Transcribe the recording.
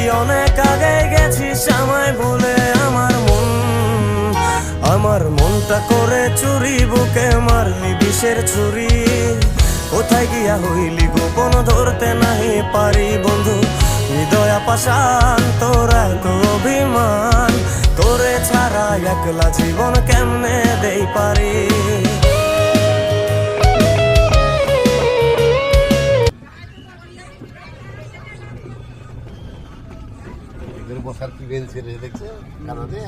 নাকি অনেক আগে গেছিস আমায় ভুলে আমার মন? আমার মনটা করে চুরি, বুকে মারলি বিষের ছুরি। কোথায় গিয়া হইলি গোপন ধরতে নাহি পারি বন্ধু? হৃদয় পাশান তোরা তো অভিমান। তোরে ছাড়া একলা জীবন কেমনে দেই Derbo Sarki Bensi Redakse, Karate.